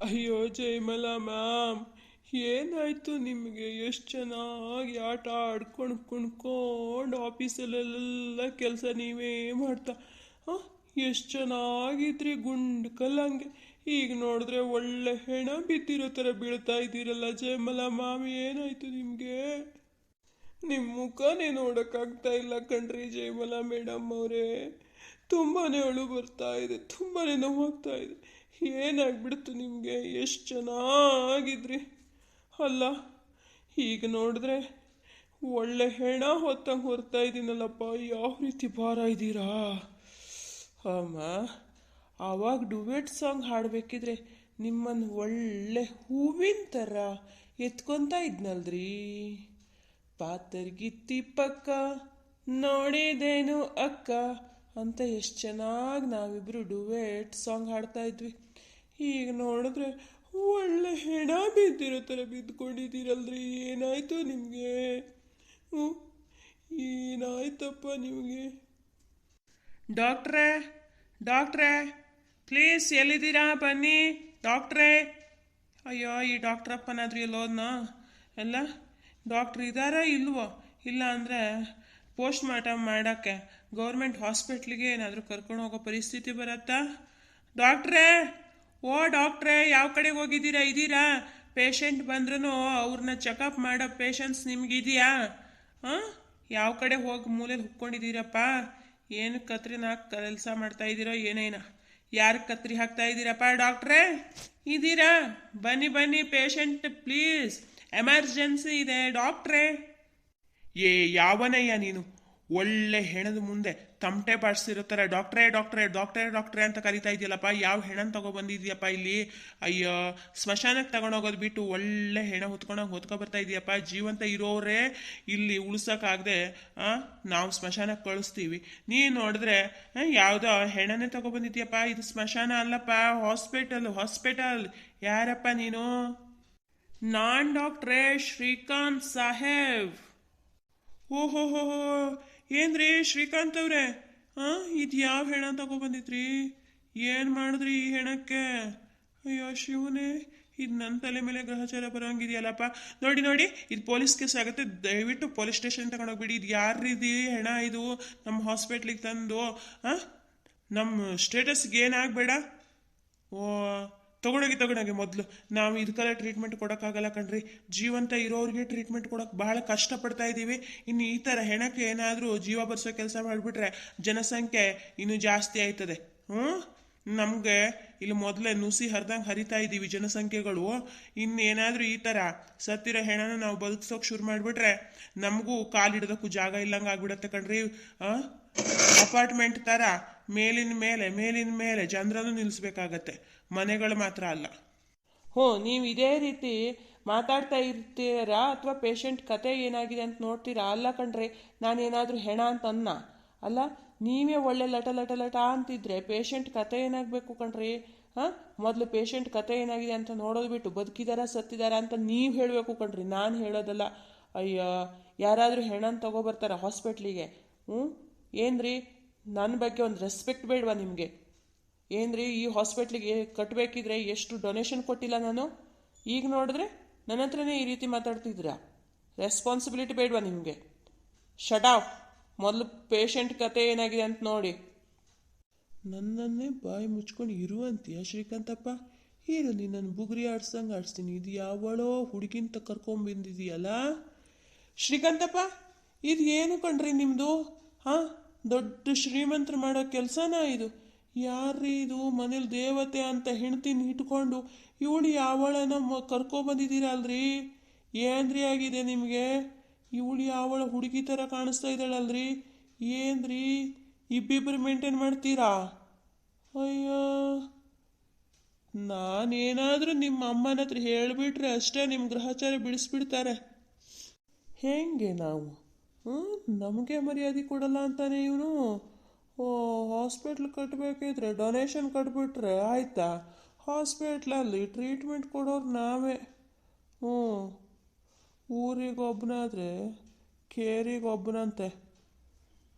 ಅಯ್ಯೋ ಜಯಮಲ ಮ್ಯಾಮ್, ಏನಾಯ್ತು ನಿಮಗೆ? ಎಷ್ಟು ಚೆನ್ನಾಗಿ ಆಟ ಆಡ್ಕೊಂಡು ಕುಣ್ಕೊಂಡು ಆಫೀಸಲ್ಲೆಲ್ಲ ಕೆಲಸ ನೀವೇ ಮಾಡ್ತಾ, ಹಾಂ? ಎಷ್ಟು ಚೆನ್ನಾಗಿದ್ರಿ ಗುಂಡು ಕಲ್ಲಂಗೆ. ಈಗ ನೋಡಿದ್ರೆ ಒಳ್ಳೆ ಹೆಣ ಬಿದ್ದಿರೋ ಥರ ಬೀಳ್ತಾ ಇದ್ದೀರಲ್ಲ ಜಯಮಲ ಮ್ಯಾಮ್, ಏನಾಯ್ತು ನಿಮಗೆ? ನಿಮ್ಮ ಮುಖನೇ ನೋಡೋಕ್ಕಾಗ್ತಾ ಇಲ್ಲ ಕಣ್ರಿ ಜಯಮಲ ಮೇಡಮ್ ಅವರೇ. ತುಂಬಾನೇ ಅಳು ಬರ್ತಾ ಇದೆ ತುಂಬಾ ನೋವಾಗ್ತಾ ಇದೆ. ಏನಾಗ್ಬಿಡ್ತು ನಿಮಗೆ? ಎಷ್ಟು ಚೆನ್ನಾಗಿದ್ರಿ ಅಲ್ಲ, ಈಗ ನೋಡಿದ್ರೆ ಒಳ್ಳೆ ಹೆಣ ಹೊತ್ತಂಗೆ ಹೊರ್ತಾ ಇದ್ದೀನಲ್ಲಪ್ಪ ಯಾವ ರೀತಿ ಭಾರ ಇದ್ದೀರಾ? ಅಮ್ಮ ಆವಾಗ ಡುವೆಟ್ ಸಾಂಗ್ ಹಾಡಬೇಕಿದ್ರೆ ನಿಮ್ಮನ್ನು ಒಳ್ಳೆ ಹೂವಿನ ಥರ ಎತ್ಕೊತಾ ಇದ್ನಲ್ರಿ ಪಾತರ್ಗಿತ್ತಿ ಪಕ್ಕ, ನೋಡಿದೇನು ಅಕ್ಕ ಅಂತ ಎಷ್ಟು ಚೆನ್ನಾಗಿ ನಾವಿಬ್ರು ಡುವೆಟ್ ಸಾಂಗ್ ಹಾಡ್ತಾ ಇದ್ವಿ. ಈಗ ನೋಡಿದ್ರೆ ಒಳ್ಳೆ ಹೆಣ ಬಿದ್ದಿರೋ ಥರ ಬಿದ್ದುಕೊಂಡಿದ್ದೀರಲ್ರಿ ಏನಾಯ್ತು ನಿಮಗೆ? ಹ್ಞೂ ಏನಾಯ್ತಪ್ಪ ನಿಮಗೆ? ಡಾಕ್ಟ್ರೇ ಡಾಕ್ಟ್ರೇ, ಪ್ಲೀಸ್ ಎಲ್ಲಿದ್ದೀರಾ? ಬನ್ನಿ, ಡಾಕ್ಟ್ರೇ. ಅಯ್ಯೋ, ಈ ಡಾಕ್ಟ್ರಪ್ಪನಾದ್ರೂ ಎಲ್ಲೋದ್ನ ಎಲ್ಲ ಡಾಕ್ಟ್ರ್ ಇದ್ದಾರಾ ಇಲ್ವೋ? ಇಲ್ಲ ಅಂದರೆ ಪೋಸ್ಟ್ ಮಾರ್ಟಮ್ ಮಾಡೋಕ್ಕೆ ಗೌರ್ಮೆಂಟ್ ಹಾಸ್ಪಿಟ್ಲಿಗೆ ಏನಾದರೂ ಕರ್ಕೊಂಡು ಹೋಗೋ ಪರಿಸ್ಥಿತಿ ಬರತ್ತಾ? ಡಾಕ್ಟ್ರೇ, ಓ ಡಾಕ್ಟ್ರೇ, ಯಾವ ಕಡೆಗೆ ಹೋಗಿದ್ದೀರಾ? ಇದ್ದೀರಾ ಪೇಷಂಟ್ ಬಂದ್ರೂ ಅವ್ರನ್ನ ಚೆಕಪ್ ಮಾಡೋ ಪೇಷನ್ಸ್ ನಿಮ್ಗಿದೆಯಾ? ಹಾಂ? ಯಾವ ಕಡೆ ಹೋಗಿ ಮೂಲೆಯಲ್ಲಿ ಹುಕ್ಕೊಂಡಿದ್ದೀರಪ್ಪ? ಏನು ಕತ್ರಿನ ಕೆಲಸ ಮಾಡ್ತಾ ಇದ್ದೀರೋ ಏನೇನ? ಯಾರು ಕತ್ರಿ ಹಾಕ್ತಾ ಇದ್ದೀರಪ್ಪ ಡಾಕ್ಟ್ರೇ? ಇದ್ದೀರಾ ಬನ್ನಿ ಬನ್ನಿ ಪೇಷಂಟ್, ಪ್ಲೀಸ್. ಎಮರ್ಜೆನ್ಸಿ ಇದೆ ಡಾಕ್ಟ್ರೇ. ಏ, ಯಾವನಯ್ಯ ನೀನು? ಒಳ್ಳೆ ಹೆಣದ ಮುಂದೆ ತಮಟೆ ಬಾಡಿಸಿರೋ ಡಾಕ್ಟ್ರೇ ಡಾಕ್ಟ್ರೇ ಡಾಕ್ಟ್ರೇ ಡಾಕ್ಟ್ರೇ ಅಂತ ಕರಿತಾ ಇದೆಯಲ್ಲಪ್ಪ, ಯಾವ ಹೆಣನ ತಗೊಬಂದಿದ್ಯಪ್ಪ ಇಲ್ಲಿ? ಅಯ್ಯೋ ಸ್ಮಶಾನಕ್ಕೆ ತಗೊಂಡೋಗೋದು ಬಿಟ್ಟು ಒಳ್ಳೆ ಹೆಣ ಹೊತ್ಕೊಂಡೋಗಿ ಹೊತ್ಕೊ ಬರ್ತಾ ಇದೆಯಪ್ಪ. ಜೀವಂತ ಇರೋರೇ ಇಲ್ಲಿ ಉಳಿಸೋಕ್ಕಾಗದೆ ನಾವು ಸ್ಮಶಾನಕ್ಕೆ ಕಳಿಸ್ತೀವಿ. ನೀನು ನೋಡಿದ್ರೆ ಯಾವುದೋ ಹೆಣನೇ ತಗೊಬಂದಿದ್ಯಪ್ಪ ಇದು ಸ್ಮಶಾನ ಅಲ್ಲಪ್ಪ, ಹಾಸ್ಪಿಟಲ್ ಹಾಸ್ಪಿಟಲ್. ಯಾರಪ್ಪ ನೀನು? ನಾನ್ ಡಾಕ್ಟ್ರೇ ಶ್ರೀಕಾಂತ್ ಸಾಹೇಬ್. ಓಹೋ ಹೋ ಏನ್ರಿ ಶ್ರೀಕಾಂತ್ ಅವ್ರೆ? ಹಾ ಇದು ಯಾವ ಹೆಣ ತಗೊಬಂದಿದ್ರಿ ಏನು ಮಾಡಿದ್ರಿ ಈ ಹೆಣಕ್ಕೆ? ಅಯ್ಯೋ, ಶಿವನೇ, ಇದು ನನ್ನ ತಲೆ ಮೇಲೆ ಗ್ರಹಚಾರ ಬರೋಂಗಿದೆಯಲ್ಲಪ್ಪ. ನೋಡಿ ನೋಡಿ, ಇದು ಪೊಲೀಸ್ ಕೇಸ್ ಆಗುತ್ತೆ. ದಯವಿಟ್ಟು ಪೊಲೀಸ್ ಸ್ಟೇಷನ್ ತಗೊಂಡೋಗ್ಬಿಡಿ. ಇದು ಯಾರಿದು ಹೆಣ ಇದು? ನಮ್ಮ ಹಾಸ್ಪಿಟ್ಲಿಗೆ ತಂದು ಹಾಂ ನಮ್ಮ ಸ್ಟೇಟಸ್ಗೆ ಏನಾಗಬೇಡ ಓ ತಗೊಂಡೋಗಿ ತಗೊಂಡೋಗಿ ಮೊದಲು. ನಾವು ಇದಕ್ಕೆಲ್ಲ ಟ್ರೀಟ್ಮೆಂಟ್ ಕೊಡೋಕ್ಕಾಗಲ್ಲ ಕಣ್ರಿ. ಜೀವಂತ ಇರೋರಿಗೆ ಟ್ರೀಟ್ಮೆಂಟ್ ಕೊಡೋಕೆ ಬಹಳ ಕಷ್ಟಪಡ್ತಾ ಇದ್ದೀವಿ ಇನ್ನು ಈ ಥರ ಹೆಣಕ್ಕೆ ಏನಾದರೂ ಜೀವ ಬರ್ಸೋ ಕೆಲಸ ಮಾಡಿಬಿಟ್ರೆ ಜನಸಂಖ್ಯೆ ಇನ್ನೂ ಜಾಸ್ತಿ ಆಯ್ತದೆ. ಹ್ಞೂ ನಮಗೆ ಇಲ್ಲಿ ಮೊದಲೇ ನುಸಿ ಹರಿದಂಗೆ ಹರಿತಾ ಇದ್ದೀವಿ ಜನಸಂಖ್ಯೆಗಳು. ಇನ್ನೇನಾದರೂ ಈ ಥರ ಸತ್ತಿರೋ ಹೆಣನ ನಾವು ಬದುಕ್ಸೋಕೆ ಶುರು ಮಾಡಿಬಿಟ್ರೆ ನಮಗೂ ಕಾಲಿಡೋದಕ್ಕೂ ಜಾಗ ಇಲ್ಲಂಗೆ ಆಗ್ಬಿಡತ್ತೆ ಕಣ್ರಿ. ಅಪಾರ್ಟ್ಮೆಂಟ್ ಥರ ಮೇಲಿನ ಮೇಲೆ ಮೇಲಿನ ಮೇಲೆ ಜನರನ್ನು ನಿಲ್ಲಿಸ್ಬೇಕಾಗತ್ತೆ ಮನೆಗಳು ಮಾತ್ರ ಅಲ್ಲ. ಹ್ಞೂ ನೀವು ಇದೇ ರೀತಿ ಮಾತಾಡ್ತಾ ಇರ್ತೀರಾ ಅಥವಾ ಪೇಷಂಟ್ ಕತೆ ಏನಾಗಿದೆ ಅಂತ ನೋಡ್ತೀರಾ? ಅಲ್ಲ ಕಣ್ರಿ, ನಾನೇನಾದರೂ ಹೆಣ ಅಂತ ಅನ್ನ? ಅಲ್ಲ, ನೀವೇ ಒಳ್ಳೆ ಲಟ ಲಟ ಲಟ ಅಂತಿದ್ರೆ ಪೇಷಂಟ್ ಕತೆ ಏನಾಗಬೇಕು ಕಣ್ರಿ? ಹಾಂ? ಮೊದಲು ಪೇಷಂಟ್ ಕತೆ ಏನಾಗಿದೆ ಅಂತ ನೋಡೋದು ಬಿಟ್ಟು ಬದುಕಿದಾರ, ಸತ್ತಿದಾರ ಅಂತ ನೀವು ಹೇಳಬೇಕು ಕಣ್ರಿ. ನಾನು ಹೇಳೋದಲ್ಲ, ಅಯ್ಯೋ, ಯಾರಾದರೂ ಹೆಣನ ತಗೊಬರ್ತಾರ ಹಾಸ್ಪಿಟ್ಲಿಗೆ ಹ್ಞೂ ಏನ್ರಿ? ನನ್ನ ಬಗ್ಗೆ ಒಂದು ರೆಸ್ಪೆಕ್ಟ್ ಬೇಡವಾ ನಿಮಗೆ? ಏನ್ರಿ ಈ ಹಾಸ್ಪಿಟ್ಲಿಗೆ ಕಟ್ಟಬೇಕಿದ್ರೆ ಎಷ್ಟು ಡೊನೇಷನ್ ಕೊಟ್ಟಿಲ್ಲ ನಾನು? ಈಗ ನೋಡಿದ್ರೆ ನನ್ನ ಹತ್ರನೇ ಈ ರೀತಿ ಮಾತಾಡ್ತಿದ್ದೀರಾ? ರೆಸ್ಪಾನ್ಸಿಬಿಲಿಟಿ ಬೇಡವಾ ನಿಮಗೆ? ಶಟಾಫ್ ಮೊದಲು ಪೇಷಂಟ್ ಕತೆ ಏನಾಗಿದೆ ಅಂತ ನೋಡಿ. ನನ್ನನ್ನೇ ಬಾಯಿ ಮುಚ್ಕೊಂಡು ಇರುವಂತೀಯ ಶ್ರೀಕಾಂತಪ್ಪ? ಏನು ನೀನು ನನ್ನ ಬುಗುರಿ ಆಡ್ಸಂಗೆ ಆಡಿಸ್ತೀನಿ. ಇದು ಯಾವಳೋ ಹುಡುಗಿಂತ ಕರ್ಕೊಂಬಂದಿದೆಯಲ್ಲ ಶ್ರೀಕಾಂತಪ್ಪ ಇದು ಏನು ಕಣ್ರಿ ನಿಮ್ಮದು ಹಾಂ? ದೊಡ್ಡ ಶ್ರೀಮಂತರು ಮಾಡೋ ಕೆಲಸನಾ ಇದು? ಯಾರ್ರೀ ಇದು ಮನೇಲಿ ದೇವತೆ ಅಂತ ಹೆಣ್ತಿನ ಇಟ್ಕೊಂಡು ಇವಳು ಯಾವಳನ ಕರ್ಕೊಬಂದಿದ್ದೀರಲ್ರಿ ಏನ್ರಿ ಆಗಿದೆ ನಿಮಗೆ? ಇವಳು ಯಾವಳ ಹುಡುಗಿ ಥರ ಕಾಣಿಸ್ತಾ ಇದ್ದಾಳಲ್ರಿ? ಏನ್ರಿ? ಇಬ್ಬಿಬ್ಬರು ಮೇಂಟೈನ್ ಮಾಡ್ತೀರಾ? ಅಯ್ಯೋ! ನಾನೇನಾದರೂ ನಿಮ್ಮ ಅಮ್ಮನ ಹತ್ರ ಹೇಳಿಬಿಟ್ರೆ ಅಷ್ಟೇ ನಿಮ್ಮ ಗ್ರಹಚಾರ ಬಿಡಿಸ್ಬಿಡ್ತಾರೆ. ಹೇಗೆ ನಾವು? ನಮಗೆ ಮರ್ಯಾದೆ ಕೊಡಲ್ಲ ಅಂತಾನೆ ಇವನು. ಹಾಸ್ಪಿಟ್ಲ್ ಕಟ್ಟಬೇಕಿದ್ರೆ ಡೊನೇಷನ್ ಕಟ್ಬಿಟ್ರೆ ಆಯ್ತಾ? ಹಾಸ್ಪಿಟ್ಲಲ್ಲಿ ಟ್ರೀಟ್ಮೆಂಟ್ ಕೊಡೋರು ನಾವೇ. ಹ್ಞೂ. ಊರಿಗೊಬ್ಬನಾದರೆ ಕೇರಿಗೊಬ್ಬನಂತೆ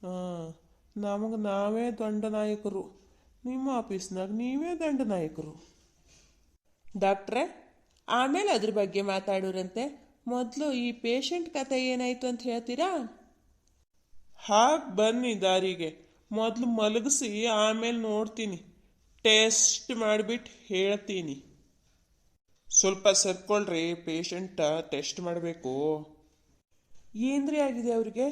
ಹಾಂ, ನಮಗೆ ನಾವೇ ದಂಡನಾಯಕರು ನಿಮ್ಮ ಆಫೀಸ್ನಾಗ ನೀವೇ ದಂಡನಾಯಕರು ಡಾಕ್ಟ್ರೆ, ಆಮೇಲೆ ಅದ್ರ ಬಗ್ಗೆ ಮಾತಾಡೋರಂತೆ. ಮೊದಲು ಈ ಪೇಷಂಟ್ ಕತೆ ಏನಾಯಿತು ಅಂತ ಹೇಳ್ತೀರಾ? ಹಾಗೆ ಬನ್ನಿ ದಾರಿಗೆ. ಮೊದಲು ಮಲಗಿಸಿ ಆಮೇಲೆ ನೋಡ್ತೀನಿ. ಟೆಸ್ಟ್ ಮಾಡಿಬಿಟ್ಟು ಹೇಳ್ತೀನಿ. ಸ್ವಲ್ಪ ಸರ್ಕೊಳ್ರಿ ಪೇಷಂಟ ಟೆಸ್ಟ್ ಮಾಡಬೇಕು. ಏನ್ರಿ ಆಗಿದೆ ಅವ್ರಿಗೆ?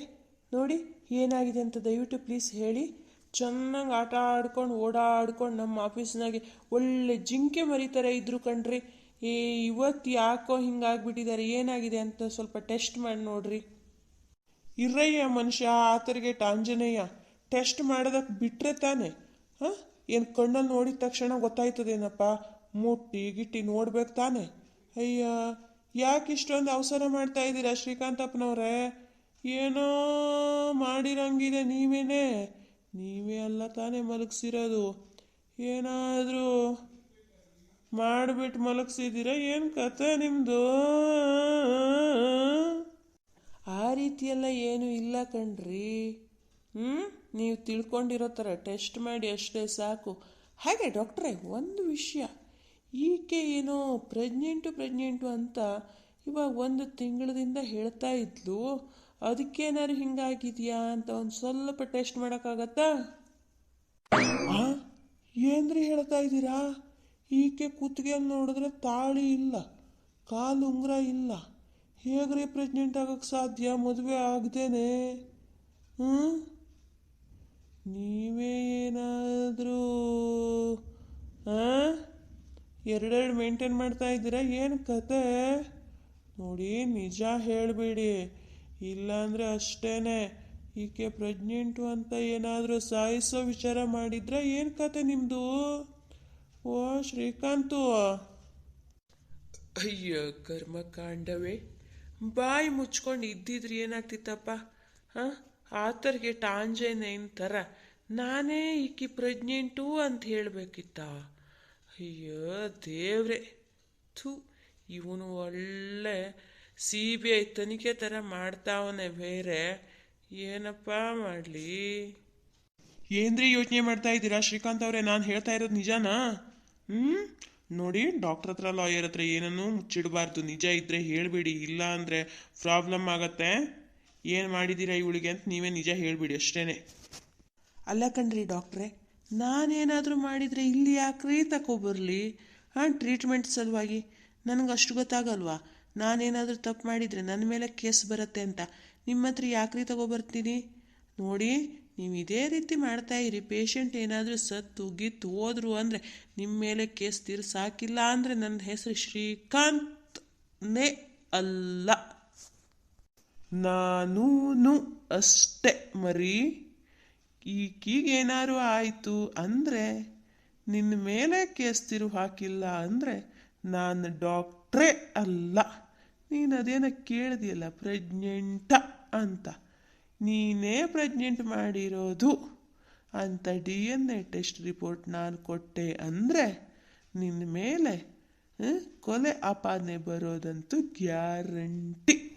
ನೋಡಿ, ಏನಾಗಿದೆ ಅಂತ ದಯವಿಟ್ಟು ಪ್ಲೀಸ್ ಹೇಳಿ. ಚೆನ್ನಾಗಿ ಆಟ ಆಡ್ಕೊಂಡು, ಓಡಾಡ್ಕೊಂಡು ನಮ್ಮ ಆಫೀಸ್ನಾಗೆ ಒಳ್ಳೆ ಜಿಂಕೆ ಮರಿತಾರೆ ಇದ್ರು ಕಣ್ರಿ. ಏ ಇವತ್ತು ಯಾಕೋ ಹಿಂಗಾಗ್ಬಿಟ್ಟಿದ್ದಾರೆ ಏನಾಗಿದೆ ಅಂತ ಸ್ವಲ್ಪ ಟೆಸ್ಟ್ ಮಾಡಿ ನೋಡ್ರಿ. ಇರಯ್ಯ ಮನುಷ್ಯ, ಆತರಿಗೆ ಆಂಜನೇಯ ಟೆಸ್ಟ್ ಮಾಡೋದಕ್ಕೆ ಬಿಟ್ಟರೆ ತಾನೆ? ಹಾಂ? ಏನು ಕಣ್ಣಲ್ಲಿ ನೋಡಿದ ತಕ್ಷಣ ಗೊತ್ತಾಯ್ತದೇನಪ್ಪ? ಮುಟ್ಟಿ ಗಿಟ್ಟಿ ನೋಡ್ಬೇಕು ತಾನೆ? ಅಯ್ಯ, ಯಾಕೆ ಇಷ್ಟೊಂದು ಅವಸರ ಮಾಡ್ತಾ ಇದ್ದೀರಾ ಶ್ರೀಕಾಂತಪ್ಪನವ್ರೆ? ಏನೋ ಮಾಡಿರಂಗಿದೆ ನೀವೇನೆ? ನೀವೇ ಅಲ್ಲ ತಾನೇ ಮಲಗಿಸಿರೋದು. ಏನಾದರೂ ಮಾಡಿಬಿಟ್ಟು ಮಲಗಿಸಿದ್ದೀರಾ? ಏನು ಕತೆ ನಿಮ್ಮದು ಆ ರೀತಿಯೆಲ್ಲ ಏನೂ ಇಲ್ಲ ಕಣ್ರಿ. ಹ್ಞೂ ನೀವು ತಿಳ್ಕೊಂಡಿರೋ ಥರ ಟೆಸ್ಟ್ ಮಾಡಿ ಅಷ್ಟೇ ಸಾಕು. ಹಾಗೆ ಡಾಕ್ಟ್ರೇ, ಒಂದು ವಿಷಯ. ಈಕೆ ಏನೋ ಪ್ರೆಗ್ನೆಂಟು ಪ್ರೆಗ್ನೆಂಟು ಅಂತ ಇವಾಗ ಒಂದು ತಿಂಗಳದಿಂದ ಹೇಳ್ತಾ ಇದ್ಲು. ಅದಕ್ಕೇನಾದ್ರು ಹಿಂಗಾಗಿದೆಯಾ ಅಂತ ಒಂದು ಸ್ವಲ್ಪ ಟೆಸ್ಟ್ ಮಾಡೋಕ್ಕಾಗತ್ತಾ? ಏನ್ರಿ ಹೇಳ್ತಾ ಇದ್ದೀರಾ? ಈಕೆ ಕುತ್ತಿಗೆಯಲ್ಲಿ ನೋಡಿದ್ರೆ ತಾಳಿ ಇಲ್ಲ, ಕಾಲು ಉಂಗುರ ಇಲ್ಲ. ಹೇಗ್ರಿ ಪ್ರೆಗ್ನೆಂಟ್ ಆಗಕ್ಕೆ ಸಾಧ್ಯ? ಮದುವೆ ಆಗದೇನೆ. ಹ್ಞೂ ನೀವೇ ಏನಾದರೂ ಹಾಂ ಎರಡೆರಡು ಮೇಂಟೈನ್ ಮಾಡ್ತಾ ಇದ್ದೀರಾ? ಏನು ಕತೆ? ನೋಡಿ, ನಿಜ ಹೇಳಬೇಡಿ. ಇಲ್ಲಾಂದರೆ ಅಷ್ಟೇನೆ. ಈಕೆ ಪ್ರೆಗ್ನೆಂಟು ಅಂತ ಏನಾದರೂ ಸಾಯಿಸೋ ವಿಚಾರ ಮಾಡಿದ್ರೆ? ಏನು ಕತೆ ನಿಮ್ಮದು ಓ, ಶ್ರೀಕಾಂತು. ಅಯ್ಯೋ, ಕರ್ಮಕಾಂಡವೇ. ಬಾಯಿ ಮುಚ್ಕೊಂಡು ಇದ್ದಿದ್ರೆ ಏನಾಗ್ತಿತ್ತಪ್ಪ? ಹಾಂ ಆತರಿಗೆ ಟಾಂಜೇನೇನ್ ಥರ ನಾನೇ ಈಕಿ ಪ್ರೆಗ್ನೆಂಟು ಅಂತ ಹೇಳಬೇಕಿತ್ತ. ಅಯ್ಯೋ ದೇವ್ರೆ, ಥೂ, ಇವನು ಒಳ್ಳೆ ಸಿ ಬಿ ಐ ತನಿಖೆ ಥರ ಮಾಡ್ತಾವನೆ ಬೇರೆ, ಏನಪ್ಪ ಮಾಡಲಿ? ಏನ್ರಿ ಯೋಚನೆ ಮಾಡ್ತಾ ಇದ್ದೀರಾ? ಶ್ರೀಕಾಂತ್ ಅವರೇ, ನಾನು ಹೇಳ್ತಾ ಇರೋದು ನಿಜನಾ? ಹ್ಞೂ ನೋಡಿ, ಡಾಕ್ಟರ್ ಹತ್ರ ಲಾಯರ್ ಹತ್ರ ಏನನ್ನೂ ಮುಚ್ಚಿಡಬಾರ್ದು. ನಿಜ ಇದ್ದರೆ ಹೇಳಬೇಡಿ, ಇಲ್ಲ ಅಂದರೆ ಪ್ರಾಬ್ಲಮ್ ಆಗತ್ತೆ. ಏನು ಮಾಡಿದ್ದೀರಾ ಇವಳಿಗೆ ಅಂತ ನೀವೇ ನಿಜ ಹೇಳಿಬಿಡಿ ಅಷ್ಟೇ ಅಲ್ಲ ಕಣ್ರಿ ಡಾಕ್ಟ್ರೆ, ನಾನೇನಾದರೂ ಮಾಡಿದರೆ ಇಲ್ಲಿ ಯಾಕ್ರಿ ತಗೊಬರಲಿ ಹಾಂ ಟ್ರೀಟ್ಮೆಂಟ್ ಸಲುವಾಗಿ ನನಗೆ ಅಷ್ಟು ಗೊತ್ತಾಗಲ್ವಾ? ನಾನೇನಾದರೂ ತಪ್ಪು ಮಾಡಿದರೆ ನನ್ನ ಮೇಲೆ ಕೇಸ್ ಬರುತ್ತೆ ಅಂತ. ನಿಮ್ಮ ಹತ್ರ ಯಾಕ್ರಿ ತಗೊಬರ್ತೀನಿ ನೋಡಿ, ನೀವು ಇದೇ ರೀತಿ ಮಾಡ್ತಾ ಇರಿ. ಪೇಷಂಟ್ ಏನಾದರೂ ಸತ್ತು, ಗಿತ್ತು ಹೋದ್ರು ಅಂದರೆ ನಿಮ್ಮ ಮೇಲೆ ಕೇಸ್ ತೀರ್ಸಾಕಿಲ್ಲ ಅಂದರೆ ನನ್ನ ಹೆಸರು ಶ್ರೀಕಾಂತ್ನೇ ಅಲ್ಲ. ನಾನೂನು ಅಷ್ಟೇ ಮರಿ. ಈಗೀಗೇನಾರು ಆಯಿತು ಅಂದರೆ ನಿನ್ನ ಮೇಲೆ ಕೇಸ್ ತಿರು ಹಾಕಿಲ್ಲ ಅಂದರೆ ನಾನು ಡಾಕ್ಟ್ರೇ ಅಲ್ಲ. ನೀನು ಅದೇನ ಕೇಳಿದೆಯಲ್ಲ ಪ್ರೆಗ್ನೆಂಟ ಅಂತ. ನೀನೇ ಪ್ರೆಗ್ನೆಂಟ್ ಮಾಡಿರೋದು ಅಂತ D N A test report ನಾನು ಕೊಟ್ಟೆ ಅಂದರೆ ನಿನ್ನ ಮೇಲೆ ಕೊಲೆ ಆಪಾದನೆ ಬರೋದಂತೂ ಗ್ಯಾರಂಟಿ.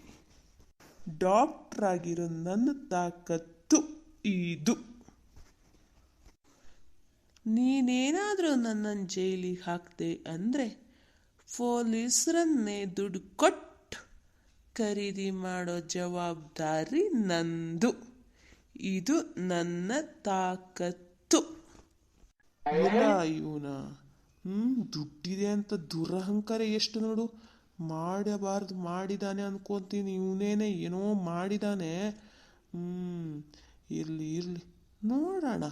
ಡಾಕ್ಟ್ರ್ ಆಗಿರೋ ನನ್ನ ತಾಕತ್ತು ಇದು. ನೀನೇನಾದರೂ ನನ್ನನ್ನು ಜೈಲಿಗೆ ಹಾಕ್ದೆ ಅಂದರೆ ಪೊಲೀಸರನ್ನೇ ದುಡ್ಡು ಕೊಟ್ಟು ಖರೀದಿ ಮಾಡೋ ಜವಾಬ್ದಾರಿ ನಂದು. ಇದು ನನ್ನ ತಾಕತ್ತು. ಇವನ. ಹ್ಞೂ ದುಡ್ಡಿದೆ ಅಂತ ದುರಹಂಕಾರ ಎಷ್ಟು ನೋಡು. ಮಾಡಬಾರ್ದು, ಮಾಡಿದಾನೆ ಅನ್ಕೊಂತೀನಿ, ಇವನೇನೆ ಏನೋ ಮಾಡಿದಾನೆ. ಹ್ಞೂ ಇರಲಿ ಇರಲಿ. ನೋಡೋಣ,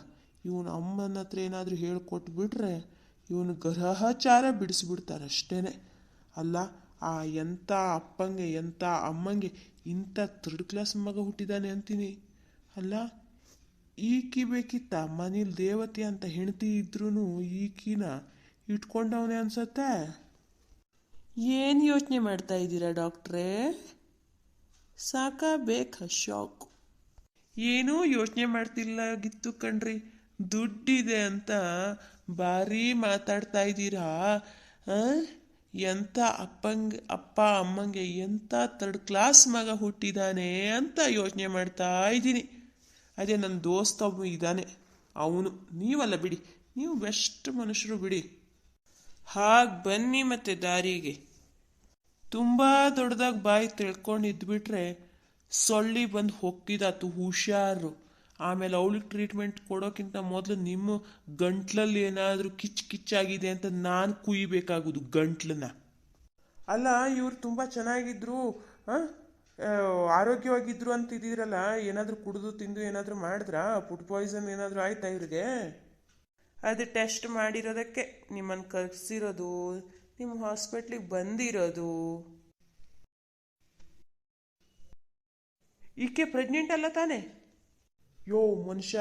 ಇವನ ಅಮ್ಮನ ಹತ್ರ ಏನಾದರೂ ಹೇಳ್ಕೊಟ್ಬಿಟ್ರೆ ಇವನು ಗ್ರಹಚಾರ ಬಿಡಿಸ್ಬಿಡ್ತಾರೆ ಅಷ್ಟೇನೆ. ಅಲ್ಲ, ಆ ಎಂಥ ಅಪ್ಪಂಗೆ ಎಂಥ ಅಮ್ಮಂಗೆ ಇಂಥ ಥರ್ಡ್ ಕ್ಲಾಸ್ ಮಗ ಹುಟ್ಟಿದಾನೆ ಅಂತೀನಿ. ಅಲ್ಲ, ಈಕಿ ಬೇಕಿತ್ತ? ಮನೇಲಿ ದೇವತೆ ಅಂತ ಹೆಂಡತಿ ಇದ್ರೂ ಈಕಿನ ಇಟ್ಕೊಂಡವನೇ ಅನ್ಸತ್ತೆ? ಏನು ಯೋಚನೆ ಮಾಡ್ತಾ ಇದ್ದೀರಾ, ಡಾಕ್ಟ್ರೇ? ಸಾಕಬೇಕಾ ಶಾಕ್. ಏನೂ ಯೋಚನೆ ಮಾಡ್ತಿಲ್ಲಾಗಿತ್ತು ಕಣ್ರಿ. ದುಡ್ಡಿದೆ ಅಂತ ಭಾರಿ ಮಾತಾಡ್ತಾ ಇದ್ದೀರಾ? ಎಂಥ ಅಪ್ಪಂಗೆ, ಅಪ್ಪ ಅಮ್ಮಂಗೆ ಎಂಥ ಥರ್ಡ್ ಕ್ಲಾಸ್ ಮಗ ಹುಟ್ಟಿದಾನೆ ಅಂತ ಯೋಚನೆ ಮಾಡ್ತಾ ಇದ್ದೀನಿ. ಅದೇ ನನ್ನ ದೋಸ್ತ ಒಬ್ಬ ಇದ್ದಾನೆ ಅವನು. ನೀವಲ್ಲ ಬಿಡಿ. ನೀವು ಬೆಸ್ಟ್ ಮನುಷ್ಯರು ಬಿಡಿ. ಹಾಗೆ ಬನ್ನಿ ಮತ್ತೆ ದಾರಿಗೆ. ತುಂಬ ದೊಡ್ಡದಾಗಿ ಬಾಯಿ ತಿಳ್ಕೊಂಡು ಇದ್ಬಿಟ್ರೆ ಸೊಳ್ಳಿ ಬಂದು ಹೊಕ್ಕಿದಾತು ಹುಷಾರು. ಆಮೇಲೆ ಅವಳಿಗೆ ಟ್ರೀಟ್ಮೆಂಟ್ ಕೊಡೋಕ್ಕಿಂತ ಮೊದಲು ನಿಮ್ಮ ಗಂಟ್ಲಲ್ಲಿ ಏನಾದರೂ ಕಿಚ್ ಕಿಚ್ಚಾಗಿದೆ ಅಂತ ನಾನು ಕುಯ್ಯಬೇಕಾಗೋದು ಗಂಟ್ಲನ್ನ. ಅಲ್ಲ, ಇವ್ರು ತುಂಬ ಚೆನ್ನಾಗಿದ್ರು ಆರೋಗ್ಯವಾಗಿದ್ರು ಅಂತ ಇದ್ದಿದ್ರಲ್ಲ ಏನಾದರೂ ಕುಡಿದು ತಿಂದು ಏನಾದರೂ ಮಾಡಿದ್ರಾ? ಫುಡ್ ಪಾಯ್ಸನ್ ಏನಾದರೂ ಆಯ್ತಾ ಇವ್ರಿಗೆ? ಅದು ಟೆಸ್ಟ್ ಮಾಡಿರೋದಕ್ಕೆ ನಿಮ್ಮನ್ನು ಕರೆಸಿರೋದು. ನಿಮ್ಮ ಹಾಸ್ಪಿಟ್ಲಿಗೆ ಬಂದಿರೋದು? ಈಕೆ ಪ್ರೆಗ್ನೆಂಟ್ ಅಲ್ಲ ತಾನೆ? ಯೋ ಮನುಷ್ಯ,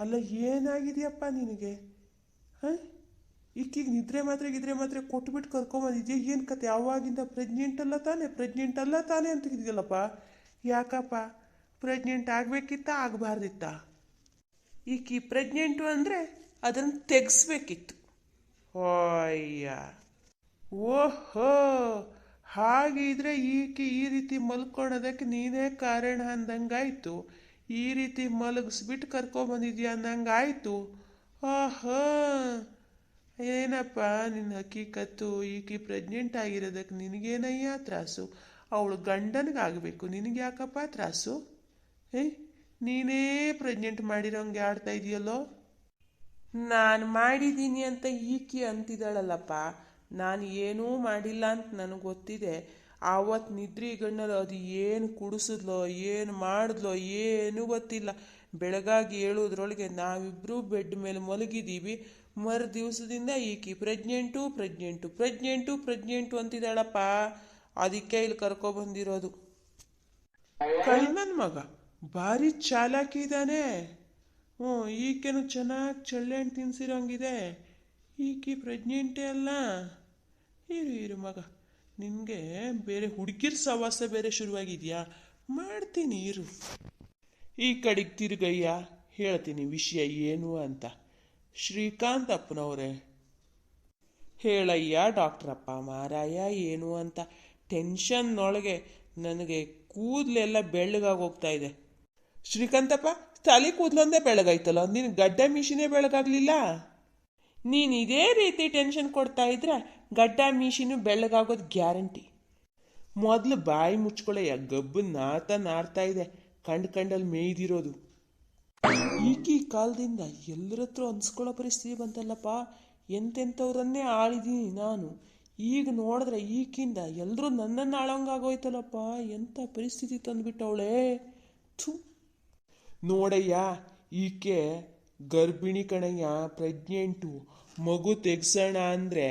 ಅಲ್ಲ ಏನಾಗಿದೆಯಪ್ಪ ನಿನಗೆ? ಹಾಂ? ಈಕೀಗ ನಿದ್ರೆ ಮಾತ್ರೆ ಗಿದ್ರೆ ಮಾತ್ರೆ ಕೊಟ್ಬಿಟ್ಟು ಕರ್ಕೊಂಬಂದಿದ್ಯಾ? ಏನು ಕತೆ? ಯಾವಾಗಿಂದ ಪ್ರೆಗ್ನೆಂಟ್ ಅಲ್ಲ ತಾನೆ? ಪ್ರೆಗ್ನೆಂಟ್ ಅಲ್ಲ ತಾನೆ ಅಂತ ಇದೆಯಲ್ಲಪ್ಪ ಯಾಕಪ್ಪ? ಪ್ರೆಗ್ನೆಂಟ್ ಆಗಬೇಕಿತ್ತ, ಆಗಬಾರ್ದಿತ್ತ? ಈಕಿ ಪ್ರೆಗ್ನೆಂಟು ಅಂದರೆ ಅದನ್ನು ತೆಗೆಸ್ಬೇಕಿತ್ತು. ಓಯ್ಯ ಓಹೋ, ಹಾಗಿದ್ರೆ ಈಕೆ ಈ ರೀತಿ ಮಲ್ಕೊಳೋದಕ್ಕೆ ನೀನೇ ಕಾರಣ ಅಂದಂಗಾಯ್ತು. ಈ ರೀತಿ ಮಲಗಿಸ್ಬಿಟ್ಟು ಕರ್ಕೊಂಬಂದಿದ್ಯಾ ಅಂದಂಗಾಯ್ತು. ಆಹಾ ಏನಪ್ಪ ನಿನ್ನ ಹಕ್ಕಿಕತ್ತು ಈಕಿ ಪ್ರೆಗ್ನೆಂಟ್ ಆಗಿರೋದಕ್ಕೆ ನಿನಗೇನಯ್ಯ ತ್ರಾಸು? ಅವಳು ಗಂಡನಿಗಾಗಬೇಕು ನಿನಗೆ ಯಾಕಪ್ಪ ತ್ರಾಸು? ಏ ನೀನೇ ಪ್ರೆಗ್ನೆಂಟ್ ಮಾಡಿರೋಂಗೆ ಆಡ್ತಾ ಇದೆಯಲ್ಲೋ? ನಾನು ಮಾಡಿದ್ದೀನಿ ಅಂತ ಈಕಿ ಅಂತಿದ್ದಾಳಲ್ಲಪ್ಪ. ನಾನು ಏನೂ ಮಾಡಿಲ್ಲ ಅಂತ ನನಗೆ ಗೊತ್ತಿದೆ. ಆವತ್ತು ನಿದ್ರಿ ಗಣ್ಣಲ್ಲಿ ಅದು ಏನು ಕುಡಿಸಿದ್ಲೋ, ಏನು ಮಾಡಿದ್ಲೋ ಏನೂ ಗೊತ್ತಿಲ್ಲ. ಬೆಳಗಾಗಿ ಹೇಳೋದ್ರೊಳಗೆ ನಾವಿಬ್ಬರೂ ಬೆಡ್ ಮೇಲೆ ಮಲಗಿದ್ದೀವಿ. ಮರು ದಿವಸದಿಂದ ಈಕಿ ಪ್ರೆಗ್ನೆಂಟು ಪ್ರೆಗ್ನೆಂಟು ಪ್ರೆಗ್ನೆಂಟು ಪ್ರೆಗ್ನೆಂಟು ಅಂತಿದ್ದಾಳಪ್ಪ. ಅದಕ್ಕೆ ಇಲ್ಲಿ ಕರ್ಕೊಬಂದಿರೋದು. ಕಳ್ಳನ ಮಗ. ಭಾರಿ ಚಾಲಾಕಿ ಇದ್ದಾನೆ. ಹ್ಞೂ, ಈಕೆನು ಚೆನ್ನಾಗಿ ಚಳ್ಳೆಹಣ್ಣು ತಿನ್ಸಿರೋಂಗಿದೆ. ಈಕಿ ಪ್ರೆಗ್ನೆಂಟೇ ಅಲ್ಲ. ಇರು ಇರು ಮಗ. ನಿನಗೆ ಬೇರೆ ಹುಡುಗಿರ್ ಸವಾಸ ಬೇರೆ ಶುರುವಾಗಿದೆಯಾ? ಮಾಡ್ತೀನಿ, ಇರು. ಈ ಕಡೆಗೆ ತಿರುಗಯ್ಯ, ಹೇಳ್ತೀನಿ ವಿಷಯ ಏನು ಅಂತ. ಶ್ರೀಕಾಂತ್ ಅಪ್ಪನವ್ರೆ. ಹೇಳಯ್ಯ ಡಾಕ್ಟ್ರಪ್ಪ ಮಾರಾಯ, ಏನು ಅಂತ. ಟೆನ್ಷನ್ನೊಳಗೆ ನನಗೆ ಕೂದಲೆಲ್ಲ ಬೆಳ್ಳಗಾಗಿ ಹೋಗ್ತಾ ಇದೆ. ಶ್ರೀಕಾಂತಪ್ಪ ತಲೆ ಕೂದಲೊಂದೇ ಬೆಳಗಾಯ್ತಲ್ಲ ನಿನ್ನ ಗಡ್ಡ ಮಿಷಿನೇ ಬೆಳಗಾಗ್ಲಿಲ್ಲ? ನೀನು ಇದೇ ರೀತಿ ಟೆನ್ಷನ್ ಕೊಡ್ತಾ ಇದ್ರೆ ಗಡ್ಡ ಮೀಶಿನೂ ಬೆಳ್ಳಗಾಗೋದು ಗ್ಯಾರಂಟಿ ಮೊದಲು ಬಾಯಿ ಮುಚ್ಕೊಳ್ಳಯ್ಯ ಗಬ್ಬು ನಾತ ನಾರ್ತಾ ಇದೆ, ಕಂಡು ಕಂಡಲ್ಲಿ ಮೇಯ್ದಿರೋದು. ಈಕಿ ಕಾಲದಿಂದ ಎಲ್ಲರ ಹತ್ರ ಅನ್ಸ್ಕೊಳ್ಳೋ ಪರಿಸ್ಥಿತಿ ಬಂತಲ್ಲಪ್ಪ, ಎಂತೆಂಥವ್ರನ್ನೇ ಆಳಿದ್ದೀನಿ ನಾನು. ಈಗ ನೋಡಿದ್ರೆ ಈಕಿಂದ ಎಲ್ಲರೂ ನನ್ನನ್ನು ಆಳಂಗಾಗೋಯ್ತಲ್ಲಪ್ಪ, ಎಂಥ ಪರಿಸ್ಥಿತಿ ತಂದುಬಿಟ್ಟವಳೆ? ಥು. ನೋಡಯ್ಯ, ಈಕೆ ಗರ್ಭಿಣಿ ಕಣಯ್ಯ ಪ್ರೆಗ್ನೆಂಟು ಮಗು ತೆಗ್ಸೋಣ ಅಂದರೆ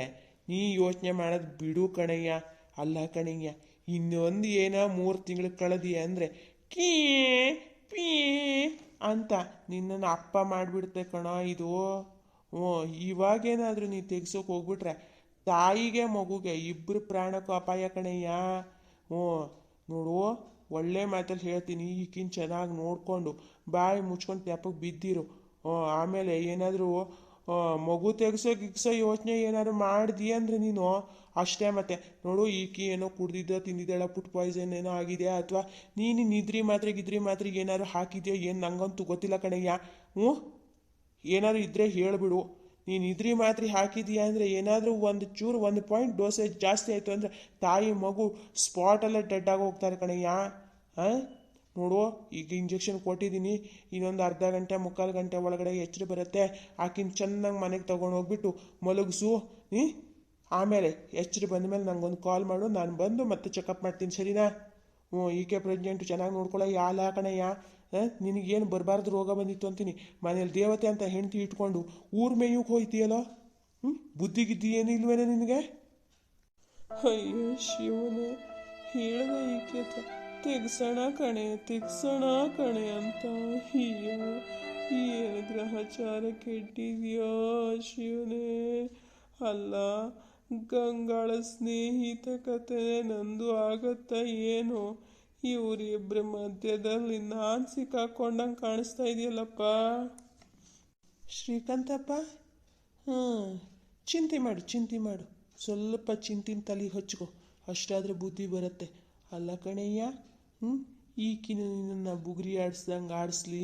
ನೀ ಯೋಚನೆ ಮಾಡೋದು ಬಿಡು ಕಣಯ್ಯ. ಅಲ್ಲ ಕಣಯ್ಯ, ಇನ್ನೊಂದು ಏನೋ ಮೂರು ತಿಂಗಳು ಕಳೆದಿ ಅಂದರೆ ಕೀ, ಪೀ ಅಂತ ನಿನ್ನನ್ನು ಅಪ್ಪ ಮಾಡಿಬಿಡ್ತೆ ಕಣ ಇದು. ಓ, ಇವಾಗೇನಾದರೂ ನೀ ತೆಗ್ಸೋಕೆ ಹೋಗ್ಬಿಟ್ರೆ ತಾಯಿಗೆ ಮಗುಗೆ ಇಬ್ಬರು ಪ್ರಾಣಕ್ಕೂ ಅಪಾಯ ಕಣಯ್ಯ. ಓ, ನೋಡು ಒಳ್ಳೆ ಮಾತಲ್ಲಿ ಹೇಳ್ತೀನಿ ಈಗಿನ ಚೆನ್ನಾಗಿ ನೋಡಿಕೊಂಡು ಬಾಯಿ ಮುಚ್ಕೊಂಡು ತೆಪ್ಪಗೆ ಬಿದ್ದಿರು. ಆಮೇಲೆ ಏನಾದರೂ ಮಗು ತೆಗ್ಸೋ ಗಿಗ್ಸೋ ಯೋಚನೆ ಏನಾದ್ರು ಮಾಡಿದಿ ಅಂದರೆ ನೀನು? ಅಷ್ಟೇ ಮತ್ತೆ, ನೋಡು, ಈಕಿ ಏನೋ ಕುಡ್ದಿದ್ದೋ ತಿಂದಿದ್ದಾಳ ಫುಡ್ ಪಾಯ್ಸನ್ ಏನೋ ಆಗಿದೆ ಅಥವಾ ನೀನು ನಿದ್ರಿ ಮಾತ್ರ ಗಿದ್ರಿ ಮಾತ್ರ ಏನಾದ್ರು ಹಾಕಿದ್ಯೋ ಏನು ನಂಗಂತೂ ಗೊತ್ತಿಲ್ಲ ಕಣಯ್ಯ. ಹ್ಞೂ? ಏನಾದ್ರು ಇದ್ದರೆ ಹೇಳಿಬಿಡು. ನೀನು ಇದ್ರಿ ಮಾತ್ರೆ ಹಾಕಿದೀಯಾ ಅಂದರೆ ಏನಾದರೂ ಒಂದು ಚೂರು, ಒಂದು ಪಾಯಿಂಟ್ ಡೋಸೇಜ್ ಜಾಸ್ತಿ ಆಯಿತು ಅಂದರೆ ತಾಯಿ ಮಗು ಸ್ಪಾಟಲ್ಲೇ ಡೆಡ್ ಆಗಿ ಹೋಗ್ತಾರೆ ಕಣಯ್ಯ. ನೋಡು ಈಗ ಇಂಜೆಕ್ಷನ್ ಕೊಟ್ಟಿದ್ದೀನಿ. ಇನ್ನೊಂದು ಅರ್ಧ ಗಂಟೆ, ಮುಕ್ಕಾಲು ಗಂಟೆ ಒಳಗಡೆ ಎಚ್ಚರಿ ಬರುತ್ತೆ. ಆಕಿನ ಚೆನ್ನಾಗಿ ಮನೆಗೆ ತೊಗೊಂಡು ಹೋಗ್ಬಿಟ್ಟು ಮಲಗಿಸು ಹ್ಞೂ ಆಮೇಲೆ ಎಚ್ಚರಿ ಬಂದ ಮೇಲೆ ನನಗೊಂದು ಕಾಲ್ ಮಾಡು, ನಾನು ಬಂದು ಮತ್ತೆ ಚೆಕಪ್ ಮಾಡ್ತೀನಿ, ಸರಿನಾ? ಹ್ಞೂ ಈಕೆ ಪ್ರೆಗ್ನೆಂಟು ಚೆನ್ನಾಗಿ ನೋಡ್ಕೊಳ್ಳೋ ಯಾಲ ಕಣಯ್ಯ? ನಿನಗೇನು ಬರಬಾರ್ದು ರೋಗ ಬಂದಿತ್ತು ಅಂತೀನಿ. ಮನೇಲಿ ದೇವತೆ ಅಂತ ಹೆಂಡತಿ ಇಟ್ಕೊಂಡು ಊರ್ ಮೇಯಕ್ಕೆ ಹೋಯ್ತೀಯಲ್ಲ? ಹ್ಞೂ ಬುದ್ಧಿ ಗಿದ್ದಿ ಏನು ಇಲ್ವೇನೆ ನಿನಗೆ? ಅಯ್ಯೋ ಶಿವನೇ, ಹೇಳಿದೆ ಈಕೆ ಹತ್ರ. ತೆಗ್ಸೋಣ ಕಣೆ ತೆಗ್ಸೋಣ ಕಣೆ ಅಂತ ಅಯ್ಯೋ ಏನು ಗ್ರಹಚಾರ ಕೆಟ್ಟಿದ್ಯೋ ಶಿವನೇ. ಅಲ್ಲ, ಗಂಗಾಳ ಸ್ನೇಹಿತ ಕತೆ ನಂದು ಆಗತ್ತ ಏನು? ಇವರಿಬ್ಬರ ಮಧ್ಯದಲ್ಲಿ ನಾನು ಸಿಕ್ಕಾಕೊಂಡಂಗೆ ಕಾಣಿಸ್ತಾ ಇದೆಯಲ್ಲಪ್ಪ? ಶ್ರೀಕಾಂತಪ್ಪ? ಹಾಂ, ಚಿಂತೆ ಮಾಡು ಚಿಂತೆ ಮಾಡು. ಸ್ವಲ್ಪ ಚಿಂತಿನ ತಲೆ ಹಚ್ಕೊ. ಅಷ್ಟಾದರೆ ಬುದ್ಧಿ ಬರುತ್ತೆ. ಅಲ್ಲ ಕಣಯ್ಯ ಹ್ಞೂ ಈಕಿನ ನಿನ್ನನ್ನು ಬುಗುರಿ ಆಡಿಸ್ದಂಗೆ ಆಡಿಸ್ಲಿ.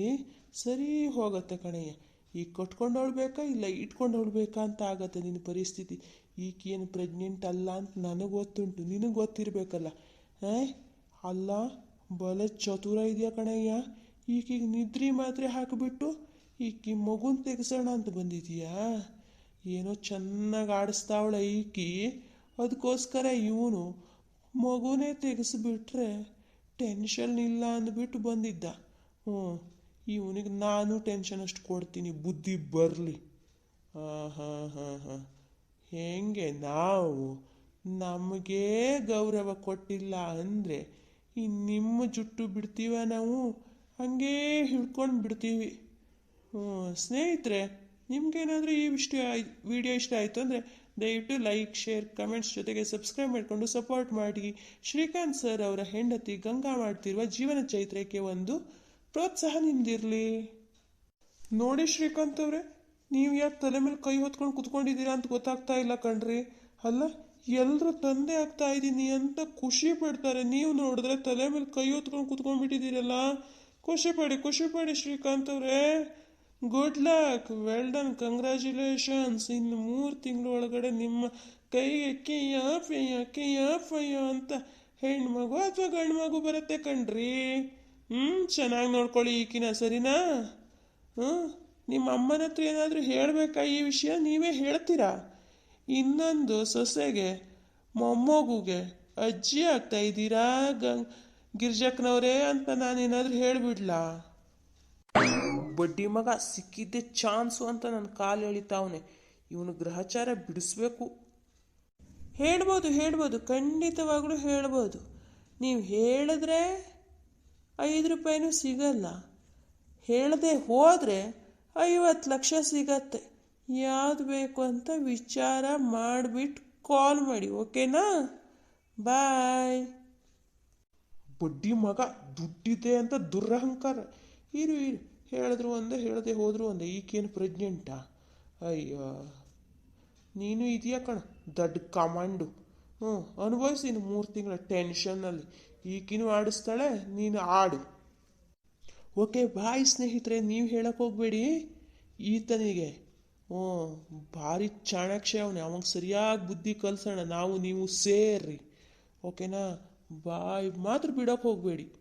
ಸರಿ ಹೋಗತ್ತೆ ಕಣಯ್ಯ ಈಗ ಕಟ್ಕೊಂಡವಳ್ಬೇಕಾ ಇಲ್ಲ ಇಟ್ಕೊಂಡವಳ್ಬೇಕಾ ಅಂತ ಆಗತ್ತೆ ನಿನ್ನ ಪರಿಸ್ಥಿತಿ. ಈಕೇನು ಪ್ರೆಗ್ನೆಂಟ್ ಅಲ್ಲ ಅಂತ ನನಗೆ ಗೊತ್ತುಂಟು, ನಿನಗೆ ಗೊತ್ತಿರಬೇಕಲ್ಲ. ಏ ಅಲ್ಲ, ಬಲ ಚತುರ ಇದೆಯಾ ಕಣಯ್ಯ? ಈಕೀಗ ನಿದ್ರೆ ಮಾತ್ರೆ ಹಾಕಿಬಿಟ್ಟು, ಈಕಿ ಮಗುನ ತೆಗೆಸೋಣ ಅಂತ ಬಂದಿದೀಯಾ? ಏನೋ ಚೆನ್ನಾಗಿ ಆಡಿಸ್ತಾವಳೆ ಈಕಿ. ಅದಕ್ಕೋಸ್ಕರ ಇವನು ಮಗುನೇ ತೆಗೆಸ್ಬಿಟ್ರೆ ಟೆನ್ಷನ್ ಇಲ್ಲ ಅಂದ್ಬಿಟ್ಟು ಬಂದಿದ್ದ. ಹ್ಞೂ ಇವನಿಗೆ ನಾನು ಟೆನ್ಷನ್ ಅಷ್ಟು ಕೊಡ್ತೀನಿ, ಬುದ್ಧಿ ಬರಲಿ. ಹಾಂ ಹಾಂ ಹಾಂ ಹಾಂ ಹೆಂಗೆ ನಾವು ನಮಗೆ ಗೌರವ ಕೊಟ್ಟಿಲ್ಲ ಅಂದರೆ ಇನ್ನು ನಿಮ್ಮ ಜುಟ್ಟು ಬಿಡ್ತೀವ ನಾವು? ಹಂಗೇ ಹಿಡ್ಕೊಂಡು ಬಿಡ್ತೀವಿ. ಸ್ನೇಹಿತರೆ, ನಿಮ್ಗೇನಾದರೂ ಈ ಇಷ್ಟ ವಿಡಿಯೋ ಇಷ್ಟ ಆಯಿತು ಅಂದರೆ ದಯವಿಟ್ಟು ಲೈಕ್, ಶೇರ್, ಕಮೆಂಟ್ಸ್ ಜೊತೆಗೆ ಸಬ್ಸ್ಕ್ರೈಬ್ ಮಾಡಿಕೊಂಡು ಸಪೋರ್ಟ್ ಮಾಡಿ. ಶ್ರೀಕಾಂತ್ ಸರ್ ಅವರ ಹೆಂಡತಿ ಗಂಗಾ ಮಾಡ್ತಿರುವ ಜೀವನ ಚೈತ್ರಕ್ಕೆ ಒಂದು ಪ್ರೋತ್ಸಾಹ ನಿಮ್ದಿರಲಿ ನೋಡಿ ಶ್ರೀಕಾಂತ್ ಅವರೇ, ನೀವು ಯಾಕೆ ತಲೆ ಮೇಲೆ ಕೈ ಹೊತ್ಕೊಂಡು ಕುತ್ಕೊಂಡಿದ್ದೀರಾ ಅಂತ ಗೊತ್ತಾಗ್ತಾ ಇಲ್ಲ ಕಣ್ರಿ. ಅಲ್ಲ ಎಲ್ಲರೂ ತಂದೆ ಆಗ್ತಾ ಇದ್ದೀನಿ ಅಂತ ಖುಷಿ ಪಡ್ತಾರೆ. ನೀವು ನೋಡಿದ್ರೆ ತಲೆ ಮೇಲೆ ಕೈ ಹೊತ್ಕೊಂಡು ಕುತ್ಕೊಂಡ್ಬಿಟ್ಟಿದ್ದೀರಲ್ಲ. ಖುಷಿ ಪಡಿ ಖುಷಿ ಪಡಿ ಶ್ರೀಕಾಂತ್ ಅವರೇ. Good luck well done congratulations ಇನ್ನು ಮೂರು ತಿಂಗಳ ಒಳಗಡೆ ನಿಮ್ಮ ಕೈಗೆ ಕೆಯ್ಯ ಫೆಯ್ಯ ಕೆಯ್ಯ ಫಯ್ಯ ಅಂತ ಹೆಣ್ಮಗು ಅಥವಾ ಗಂಡು ಮಗು ಬರುತ್ತೆ ಕಣ್ರಿ. ಹ್ಞೂ ಚೆನ್ನಾಗಿ ನೋಡ್ಕೊಳ್ಳಿ ಈಕಿನ ಸರಿನಾ? ಹ್ಞೂ ನಿಮ್ಮ ಅಮ್ಮನ ಹತ್ರ ಏನಾದರೂ ಹೇಳಬೇಕಾ ಈ ವಿಷಯ? ನೀವೇ ಹೇಳ್ತೀರಾ? ಇನ್ನೊಂದು ಸೊಸೆಗೆ, ಮೊಮ್ಮಗುಗೆ ಅಜ್ಜಿ ಆಗ್ತಾ ಇದ್ದೀರಾ ಗಂಗ್ ಗಿರ್ಜಕ್ನವರೇ ಅಂತ ನಾನೇನಾದರೂ ಹೇಳಿಬಿಡ್ಲಾ? ಬಡ್ಡಿ ಮಗ ಸಿಕ್ಕಿದ್ದೆ ಚಾನ್ಸು ಅಂತ ನನ್ನ ಕಾಲು ಎಳಿತಾವನೆ ಇವನು ಗ್ರಹಚಾರ ಬಿಡಿಸ್ಬೇಕು. ಹೇಳ್ಬೋದು ಹೇಳ್ಬೋದು, ಖಂಡಿತವಾಗ್ಲೂ ಹೇಳ್ಬೋದು. ನೀವು ಹೇಳಿದ್ರೆ ಐದು ರೂಪಾಯಿನೂ ಸಿಗಲ್ಲ. ಹೇಳದೆ ಹೋದರೆ ಐವತ್ತು ಲಕ್ಷ ಸಿಗತ್ತೆ. ಯಾವುದು ಬೇಕು ಅಂತ ವಿಚಾರ ಮಾಡಿಬಿಟ್ಟು ಕಾಲ್ ಮಾಡಿ, ಓಕೆನಾ? ಬಾಯ್. ಬಡ್ಡಿ ಮಗ ದುಡ್ಡಿದೆ ಅಂತ ದುರಹಂಕಾರ ಇರು ಇರು. ಹೇಳಿದ್ರು ಒಂದೇ ಹೇಳದೆ ಹೋದರು ಒಂದೇ ಈಕೇನು ಪ್ರೆಗ್ನೆಂಟಾ ಅಯ್ಯೋ, ನೀನು ಇದೆಯಾ ಕಣ ದೊಡ್ಡ ಕಮಾಂಡು. ಹ್ಞೂ ಅನುಭವಿಸಿ ಮೂರು ತಿಂಗಳ ಟೆನ್ಷನ್ನಲ್ಲಿ. ಈಕಿನೂ ಆಡಿಸ್ತಾಳೆ, ನೀನು ಆಡು. ಓಕೆ, ಬಾಯ್ ಸ್ನೇಹಿತರೆ, ನೀವು ಹೇಳಕ್ಕೆ ಹೋಗಬೇಡಿ. ಈತನಿಗೆ, ಹ್ಞೂ, ಭಾರಿ ಚಾಣಾಕ್ಷ ಅವನೇ. ಅವಾಗ ಸರಿಯಾಗಿ ಬುದ್ಧಿ ಕಲ್ಸೋಣ, ನಾವು ನೀವು ಸೇರ್ರಿ. ಓಕೆನಾ? ಬಾಯ್, ಮಾತ್ರ ಬಿಡೋಕೆ ಹೋಗಬೇಡಿ.